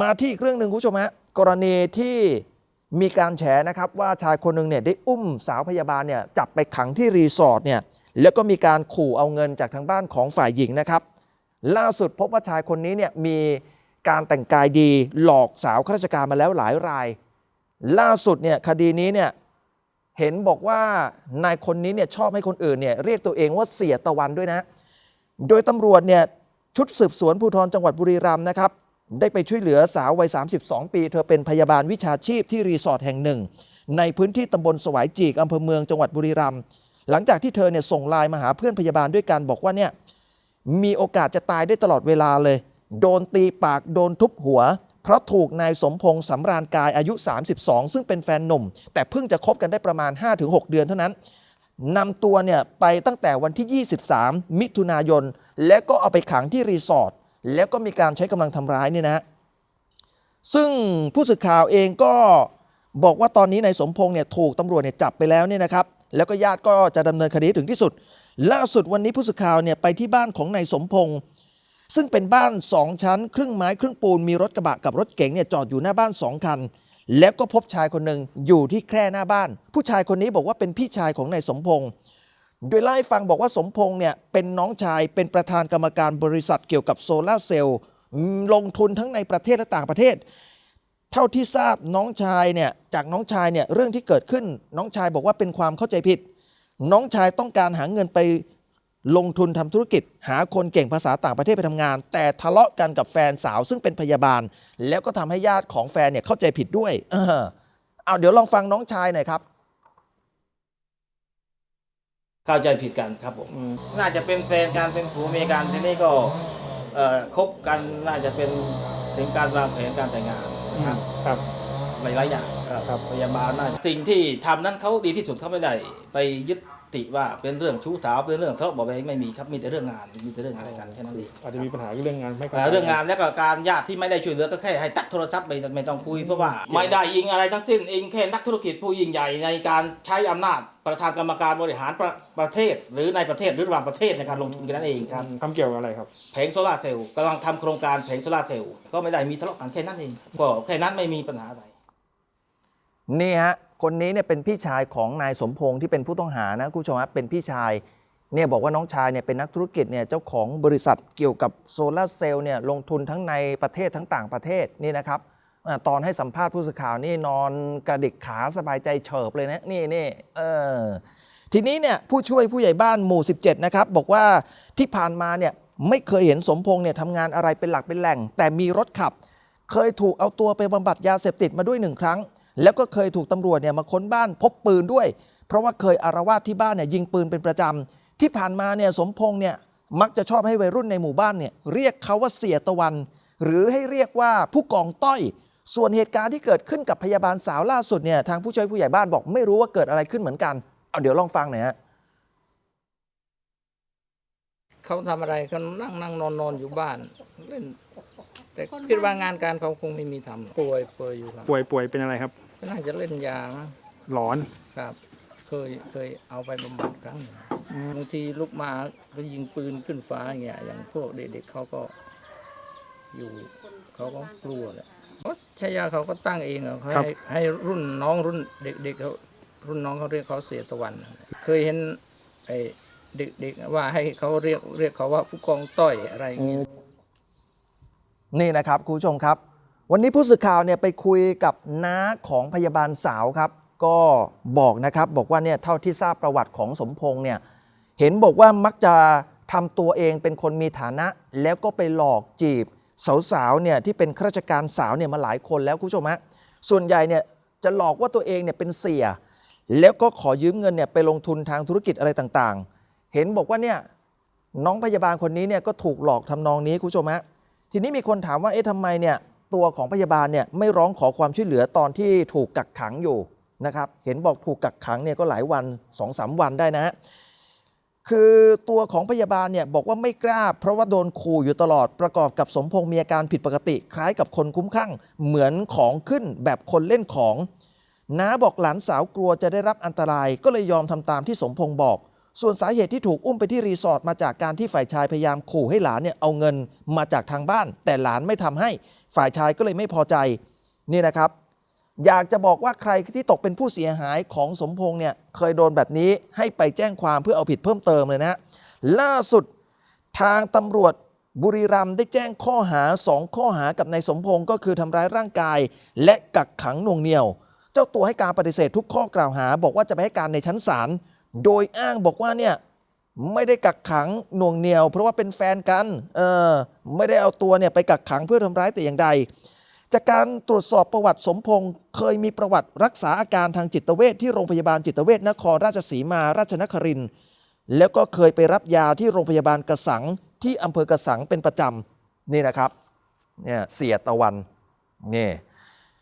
มาที่อีกเรื่องหนึ่งคุณผู้ชมฮะกรณีที่มีการแฉนะครับว่าชายคนหนึ่งเนี่ยได้อุ้มสาวพยาบาลเนี่ยจับไปขังที่รีสอร์ทเนี่ยแล้วก็มีการขู่เอาเงินจากทางบ้านของฝ่ายหญิงนะครับ ล่าสุดพบว่าชายคนนี้เนี่ยมีการแต่งกายดีหลอกสาวข้าราชการมาแล้วหลายราย ล่าสุดเนี่ยคดีนี้เนี่ยเห็นบอกว่านายคนนี้เนี่ยชอบให้คนอื่นเนี่ยเรียกตัวเองว่าเสียตะวันด้วยนะ โดยตำรวจเนี่ยชุดสืบสวนภูธรจังหวัดบุรีรัมย์นะครับ ได้ไปช่วยเหลือสาววัย 32 ปี เธอเป็นพยาบาลวิชาชีพที่รีสอร์ทแห่งหนึ่ง ในพื้นที่ตำบลสวายจีกอำเภอเมืองจังหวัดบุรีรัมย์หลังจากที่เธอเนี่ยส่งไลน์มาหาเพื่อนพยาบาลด้วยกันบอกว่าเนี่ยมีโอกาสจะตายได้ตลอดเวลาเลย โดนตีปากโดนทุบหัว เพราะถูกนายสมพงษ์สำราญกายอายุ 32 ซึ่งเป็นแฟนหนุ่ม แต่เพิ่งจะคบกันได้ประมาณ 5-6 เดือนเท่านั้นนำตัวเนี่ยไปตั้งแต่วันที่ 23 มิถุนายน และก็เอาไปขังที่รีสอร์ท แล้วก็มีการใช้กำลังทำร้ายเนี่ยนะซึ่งผู้สื่อข่าวเองก็บอกว่าตอนนี้นายสมพงษ์เนี่ยถูกตำรวจเนี่ยจับไปแล้วเนี่ยนะครับ แล้วก็ญาติก็จะดำเนินคดีถึงที่สุด ล่าสุดวันนี้ผู้สื่อข่าวเนี่ยไปที่บ้านของนายสมพงษ์ซึ่งเป็นบ้าน 2 ชั้น ครึ่งไม้ครึ่งปูนมีรถกระบะกับรถเก๋งเนี่ยจอดอยู่หน้าบ้าน 2 คัน แล้วก็พบชายคนหนึ่งอยู่ที่แคร่หน้าบ้าน ผู้ชายคนนี้บอกว่าเป็นพี่ชายของนายสมพงษ์ โดยเล่าให้ฟังบอกว่าสมพงษ์เนี่ยเป็นน้องชายเป็นประธานกรรมการบริษัทเกี่ยวกับโซลาเซลล์ลงทุนทั้งในประเทศและต่างประเทศ เท่าที่ทราบน้องชายเนี่ยจากน้องชายเนี่ยเรื่องที่เกิดขึ้น น้องชายบอกว่าเป็นความเข้าใจผิด น้องชายต้องการหาเงินไปลงทุนทำธุรกิจ หาคนเก่งภาษาต่างประเทศไปทำงาน แต่ทะเลาะกันกับแฟนสาวซึ่งเป็นพยาบาล แล้วก็ทำให้ญาติของแฟนเนี่ยเข้าใจผิดด้วย เออเอาเดี๋ยวลองฟังน้องชายหน่อยครับ เข้าใจผิดกันครับผมน่าจะเป็นแฟนกันเป็นผัวเมียกันทีนี้ก็เอ่อคบกันน่าจะเป็นถึงการวางแผนการแต่งงานนะครับครับหลายๆอย่างครับครับพยาบาลน่าจะสิ่งที่ทำนั้นเขาดีที่สุดเขาไม่ได้ไปยึด ติว่าเป็นเรื่องชู้สาวเป็นเรื่องทะเลาะเบาะแวงไม่มีครับมีแต่เรื่องงานมีแต่เรื่องอะไรกันแค่นั้นเองอาจจะมีปัญหาเรื่องงานไม่ข้าใจแต่เรื่องงานแล้วก็การญาติที่ไม่ได้ช่วยเหลือก็แค่ให้ตัดโทรศัพท์ไปไม่ต้องคุยเพราะว่าไม่ได้ยิงอะไรทั้งสิ้นเองแค่นักธุรกิจผู้ยิ่งใหญ่ในการใช้อำนาจประธานกรรมการบริหารประประเทศ หรือในประเทศหรือระหว่างประเทศในการลงทุนกันนั่นเองครับทำเกี่ยวกับอะไรครับแผงโซลาร์เซลล์กำลังทำโครงการแผงโซลาร์เซลล์ก็ไม่ได้มีทะเลาะกันแค่นั้นเองก็แค่นั้นไม่มีปัญหาอะไรนี่ฮะ คนนี้เนี่ยเป็นพี่ชายของนายสมพงษ์ที่เป็นผู้ต้องหานะคุณผู้ชมฮะเป็นพี่ชายเนี่ยบอกว่าน้องชายเนี่ยเป็นนักธุรกิจเนี่ยเจ้าของบริษัทเกี่ยวกับโซลาร์เซลล์เนี่ยลงทุนทั้งในประเทศทั้งต่างประเทศนี่นะครับตอนให้สัมภาษณ์ผู้สื่อข่าวนี่นอนกระดิกขาสบายใจเฉิบเลยนะนี่นี่เออทีนี้เนี่ยผู้ช่วยผู้ใหญ่บ้านหมู่ 17 นะครับ บอกว่าที่ผ่านมาเนี่ยไม่เคยเห็นสมพงษ์เนี่ยทำงานอะไรเป็นหลักเป็นแหล่ง แต่มีรถขับ เคยถูกเอาตัวไปบำบัดยาเสพติดมาด้วยหนึ่งครั้ง แล้วก็เคยถูกตำรวจเนี่ยมาค้นบ้านพบปืนด้วย เพราะว่าเคยอารวาสที่บ้านเนี่ยยิงปืนเป็นประจำที่ผ่านมาเนี่ยสมพงษ์เนี่ยมักจะชอบให้วัยรุ่นในหมู่บ้านเนี่ยเรียกเขาว่าเสียตะวัน หรือให้เรียกว่าผู้กองต้อย ส่วนเหตุการณ์ที่เกิดขึ้นกับพยาบาลสาวล่าสุดเนี่ยทางผู้ช่วยผู้ใหญ่บ้านบอกไม่รู้ว่าเกิดอะไรขึ้นเหมือนกันเอาเดี๋ยวลองฟังหน่อยฮะเขาทำอะไรเขานั่งนั่งนอนนอนอยู่บ้านเล่นแต่คิดว่างานการเขาคงไม่มีทำป่วยป่วยอยู่ครับป่วยป่วยเป็นอะไรครับ ก็น่าจะเล่นยามั้งหลอน ครับ เคยเคยเอาไปบำบัดครั้งหนึ่งบางทีลุกมาก็ยิงปืนขึ้นฟ้าอย่างเงี้ยอย่างพวกเด็กๆเขาก็อยู่เขาก็กลัวแหละเพราะชายาเขาก็ตั้งเองอะเขาให้ให้รุ่นน้องรุ่นเด็กๆเขารุ่นน้องเขาเรียกเขาเสียตะวันเคยเห็นไอ้เด็กๆว่าให้เขาเรียกเรียกเขาว่าผู้กองต้อยอะไรอย่างเงี้ย นี่นะครับคุณผู้ชมครับ วันนี้ผู้สื่อข่าวเนี่ยไปคุยกับน้าของพยาบาลสาวครับ ก็บอกนะครับบอกว่าเนี่ยเท่าที่ทราบประวัติของสมพงษ์เนี่ยเห็นบอกว่ามักจะทำตัวเองเป็นคนมีฐานะ แล้วก็ไปหลอกจีบ สาวๆเนี่ยที่เป็นข้าราชการสาวเนี่ยมาหลายคนแล้วคุณผู้ชมฮะส่วนใหญ่เนี่ยจะหลอกว่าตัวเองเนี่ยเป็นเสีย แล้วก็ขอยืมเงินเนี่ยไปลงทุนทางธุรกิจอะไรต่างๆ เห็นบอกว่าเนี่ยน้องพยาบาลคนนี้เนี่ยก็ถูกหลอกทำนองนี้คุณผู้ชมฮะทีนี้มีคนถามว่าเอ๊ะทำไมเนี่ย ตัวของพยาบาลเนี่ยไม่ร้องขอความช่วยเหลือตอนที่ถูกกักขังอยู่นะครับ เห็นบอกถูกกักขังเนี่ยก็หลายวัน2อสวันได้นะฮะคือตัวของพยาบาลเนี่ยบอกว่าไม่กล้า เพราะว่าโดนขู่อยู่ตลอดประกอบกับสมพงษ์มีอาการผิดปกติ คล้ายกับคนคุ้มคลั่งเหมือนของขึ้นแบบคนเล่นของน้าบอกหลานสาวกลัวจะได้รับอันตรายก็เลยยอมทำตามที่สมพงษ์บอก ส่วนสาเหตุที่ถูกอุ้มไปที่รีสอร์ทมาจากการที่ฝ่ายชายพยายามขู่ให้หลานเนี่ยเอาเงินมาจากทางบ้าน แต่หลานไม่ทำให้ฝ่ายชายก็เลยไม่พอใจนี่นะครับ อยากจะบอกว่าใครที่ตกเป็นผู้เสียหายของสมพงษ์เนี่ยเคยโดนแบบนี้ให้ไปแจ้งความเพื่อเอาผิดเพิ่มเติมเลยนะล่าสุดทางตำรวจบุรีรัมย์ได้แจ้งข้อหา 2 ข้อหากับนายสมพงษ์ก็คือทำร้ายร่างกาย และกักขังหน่วงเหนี่ยว เจ้าตัวให้การปฏิเสธทุกข้อกล่าวหา บอกว่าจะไปให้การในชั้นศาล โดยอ้างบอกว่าเนี่ยไม่ได้กักขังหน่วงเหนียว เพราะว่าเป็นแฟนกันเออไม่ได้เอาตัวเนี่ยไปกักขังเพื่อทำร้ายแต่อย่างใด จากการตรวจสอบประวัติสมพงษ์เคยมีประวัติรักษาอาการทางจิตเวชที่โรงพยาบาลจิตเวชนครราชสีมาราชนครินทร์แล้วก็เคยไปรับยาที่โรงพยาบาลกระสังที่อำเภอกระสังเป็นประจำนี่นะครับเนี่ยเสียตะวันนี่